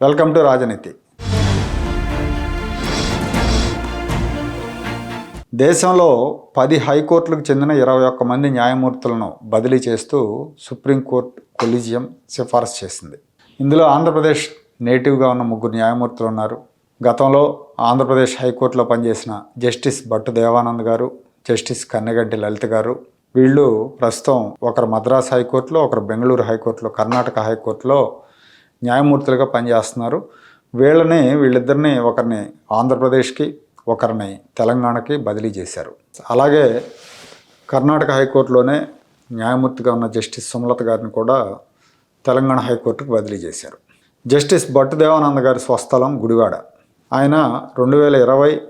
Welcome to రాజనీతి. దేశంలో పది హైకోర్టులకు చెందిన ఇరవై ఒక్క మంది న్యాయమూర్తులను బదిలీ చేస్తూ సుప్రీంకోర్టు కొలీజియం సిఫార్సు చేసింది. ఇందులో ఆంధ్రప్రదేశ్ నేటివ్గా ఉన్న ముగ్గురు న్యాయమూర్తులు ఉన్నారు. గతంలో ఆంధ్రప్రదేశ్ హైకోర్టులో పనిచేసిన జస్టిస్ భట్టు దేవానంద్ గారు జస్టిస్ కన్నెగడ్డి లలిత గారు వీళ్ళు ప్రస్తుతం ఒకరు మద్రాస్ హైకోర్టులో ఒకరు బెంగళూరు హైకోర్టులో కర్ణాటక హైకోర్టులో న్యాయమూర్తులుగా పనిచేస్తున్నారు. వీళ్ళని వీళ్ళిద్దరిని ఒకరిని ఆంధ్రప్రదేశ్కి ఒకరిని తెలంగాణకి బదిలీ చేశారు. అలాగే కర్ణాటక హైకోర్టులోనే న్యాయమూర్తిగా ఉన్న జస్టిస్ సుమలత గారిని కూడా తెలంగాణ హైకోర్టుకు బదిలీ చేశారు. జస్టిస్ భట్టు దేవానంద గారి స్వస్థలం గుడివాడ. ఆయన రెండు వేల ఇరవై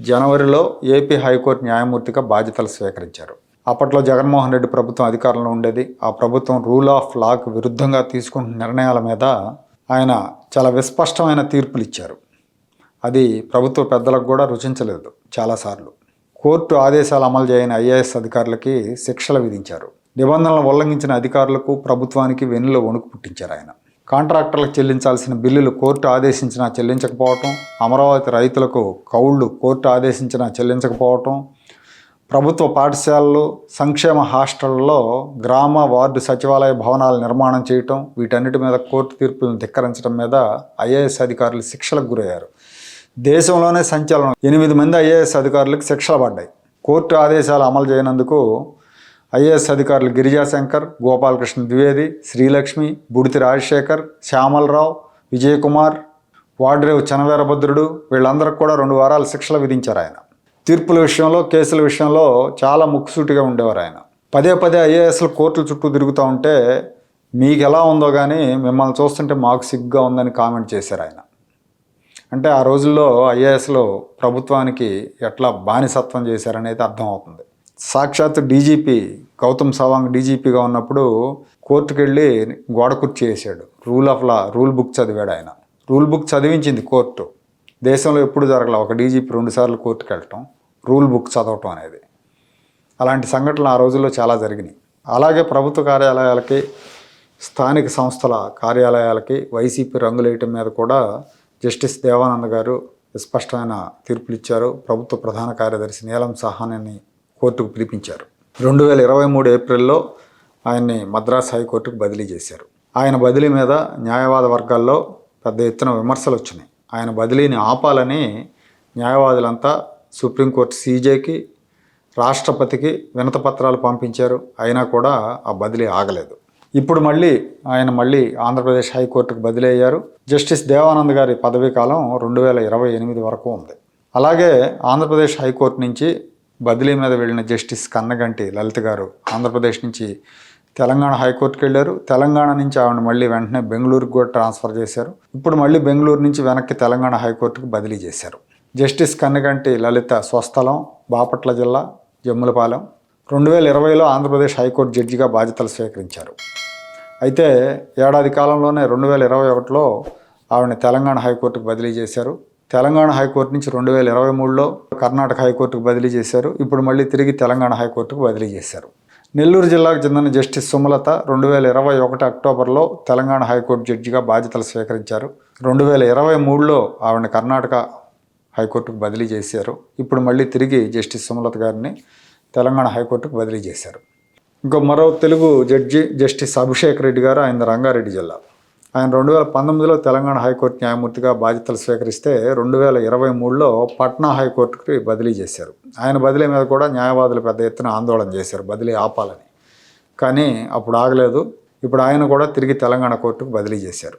జనవరిలో ఏపీ హైకోర్టు న్యాయమూర్తిగా బాధ్యతలు స్వీకరించారు. అప్పట్లో జగన్మోహన్ రెడ్డి ప్రభుత్వం అధికారంలో ఉండేది. ఆ ప్రభుత్వం రూల్ ఆఫ్ లాకు విరుద్ధంగా తీసుకున్న నిర్ణయాల మీద ఆయన చాలా విస్పష్టమైన తీర్పులు ఇచ్చారు. అది ప్రభుత్వ పెద్దలకు కూడా రుచించలేదు చాలాసార్లు. కోర్టు ఆదేశాలు అమలు చేయని ఐఏఎస్ అధికారులకి శిక్షలు విధించారు. నిబంధనలు ఉల్లంఘించిన అధికారులకు ప్రభుత్వానికి వెన్నులో వణుకు పుట్టించారు ఆయన. కాంట్రాక్టర్లకు చెల్లించాల్సిన బిల్లులు కోర్టు ఆదేశించినా చెల్లించకపోవటం అమరావతి రైతులకు కౌళ్ళు కోర్టు ఆదేశించినా చెల్లించకపోవటం ప్రభుత్వ పాఠశాలలు సంక్షేమ హాస్టళ్ళలో గ్రామ వార్డు సచివాలయ భవనాల నిర్మాణం చేయటం వీటన్నిటి మీద కోర్టు తీర్పులను ధిక్కరించడం మీద ఐఏఎస్ అధికారులు శిక్షలకు గురయ్యారు. దేశంలోనే సంచలనం. ఎనిమిది మంది ఐఏఎస్ అధికారులకు శిక్షలు పడ్డాయి. కోర్టు ఆదేశాలు అమలు చేయనందుకు ఐఏఎస్ అధికారులు గిరిజాశంకర్ గోపాలకృష్ణ ద్వివేది శ్రీలక్ష్మి బుడితి రాజశేఖర్ శ్యామలరావు విజయకుమార్ వాడ్రేవు చనవీరభద్రుడు వీళ్ళందరికీ కూడా రెండు వారాల శిక్షలు విధించారు ఆయన. తీర్పుల విషయంలో కేసుల విషయంలో చాలా ముక్కుసూటిగా ఉండేవారు ఆయన. పదే పదే ఐఏఎస్లు కోర్టుల చుట్టూ తిరుగుతూ ఉంటే మీకు ఎలా ఉందో కానీ మిమ్మల్ని చూస్తుంటే మాకు సిగ్గుగా ఉందని కామెంట్ చేశారు ఆయన. అంటే ఆ రోజుల్లో ఐఏఎస్లో ప్రభుత్వానికి ఎట్లా బానిసత్వం చేశారనేది అర్థమవుతుంది సాక్షాత్ డీజీపీ గౌతమ్ సవాంగ్ డీజీపీగా ఉన్నప్పుడు కోర్టుకు వెళ్ళి గోడ కుర్చీ వేసాడు rule of law rule book చదివాడు ఆయన. రూల్ బుక్ చదివించింది కోర్టు. దేశంలో ఎప్పుడు జరగల ఒక డీజీపీ రెండుసార్లు కోర్టుకు వెళ్ళటం రూల్ బుక్ చదవటం అనేది. అలాంటి సంఘటనలు ఆ రోజుల్లో చాలా జరిగినాయి. అలాగే ప్రభుత్వ కార్యాలయాలకి స్థానిక సంస్థల కార్యాలయాలకి వైసీపీ రంగులేయటం మీద కూడా జస్టిస్ దేవానంద్ గారు స్పష్టమైన తీర్పులు ఇచ్చారు. ప్రభుత్వ ప్రధాన కార్యదర్శి నీలం సహానిని కోర్టుకు పిలిపించారు. రెండు వేల ఇరవై మూడు ఏప్రిల్లో ఆయన్ని మద్రాస్ హైకోర్టుకు బదిలీ చేశారు. ఆయన బదిలీ మీద న్యాయవాద వర్గాల్లో పెద్ద ఎత్తున విమర్శలు వచ్చినాయి. ఆయన బదిలీని ఆపాలని న్యాయవాదులంతా సుప్రీంకోర్టు సీజేకి రాష్ట్రపతికి వినతపత్రాలు పంపించారు. అయినా కూడా ఆ బదిలీ ఆగలేదు. ఇప్పుడు మళ్ళీ ఆయన మళ్ళీ ఆంధ్రప్రదేశ్ హైకోర్టుకు బదిలీ అయ్యారు. జస్టిస్ దేవానంద్ గారి పదవీ కాలం రెండు వేల ఇరవై ఎనిమిది వరకు ఉంది. అలాగే ఆంధ్రప్రదేశ్ హైకోర్టు నుంచి బదిలీ మీద వెళ్ళిన జస్టిస్ కన్నగంటి లలిత గారు ఆంధ్రప్రదేశ్ నుంచి తెలంగాణ హైకోర్టుకి వెళ్ళారు. తెలంగాణ నుంచి ఆవిడ మళ్ళీ వెంటనే బెంగళూరుకు కూడా ట్రాన్స్ఫర్ చేశారు. ఇప్పుడు మళ్ళీ బెంగళూరు నుంచి వెనక్కి తెలంగాణ హైకోర్టుకు బదిలీ చేశారు. జస్టిస్ కన్నగంటి లలిత స్వస్థలం బాపట్ల జిల్లా జమ్ములపాలెం. రెండు వేల ఇరవైలో ఆంధ్రప్రదేశ్ హైకోర్టు జడ్జిగా బాధ్యతలు స్వీకరించారు. అయితే ఏడాది కాలంలోనే రెండు వేల ఇరవై ఒకటిలో ఆవిడని తెలంగాణ హైకోర్టుకు బదిలీ చేశారు. తెలంగాణ హైకోర్టు నుంచి రెండు వేల ఇరవై మూడులో కర్ణాటక హైకోర్టుకు బదిలీ చేశారు. ఇప్పుడు మళ్ళీ తిరిగి తెలంగాణ హైకోర్టుకు బదిలీ చేశారు. నెల్లూరు జిల్లాకు చెందిన జస్టిస్ సుమలత రెండు వేల ఇరవై ఒకటి అక్టోబర్లో తెలంగాణ హైకోర్టు జడ్జిగా బాధ్యతలు స్వీకరించారు. రెండు వేల ఇరవై మూడులో ఆవిడని కర్ణాటక హైకోర్టుకు బదిలీ చేశారు. ఇప్పుడు మళ్ళీ తిరిగి జస్టిస్ సుమలత గారిని తెలంగాణ హైకోర్టుకు బదిలీ చేశారు. ఇంకో మరో తెలుగు జడ్జి జస్టిస్ అభిషేక్ రెడ్డి గారు ఆయన రంగారెడ్డి జిల్లా. ఆయన రెండు వేల పంతొమ్మిదిలో తెలంగాణ హైకోర్టు న్యాయమూర్తిగా బాధ్యతలు స్వీకరిస్తే రెండు వేల ఇరవై మూడులో పట్నా హైకోర్టుకి బదిలీ చేశారు. ఆయన బదిలీ మీద కూడా న్యాయవాదులు పెద్ద ఎత్తున ఆందోళన చేశారు బదిలీ ఆపాలని. కానీ అప్పుడు ఆగలేదు. ఇప్పుడు ఆయన కూడా తిరిగి తెలంగాణ కోర్టుకు బదిలీ చేశారు.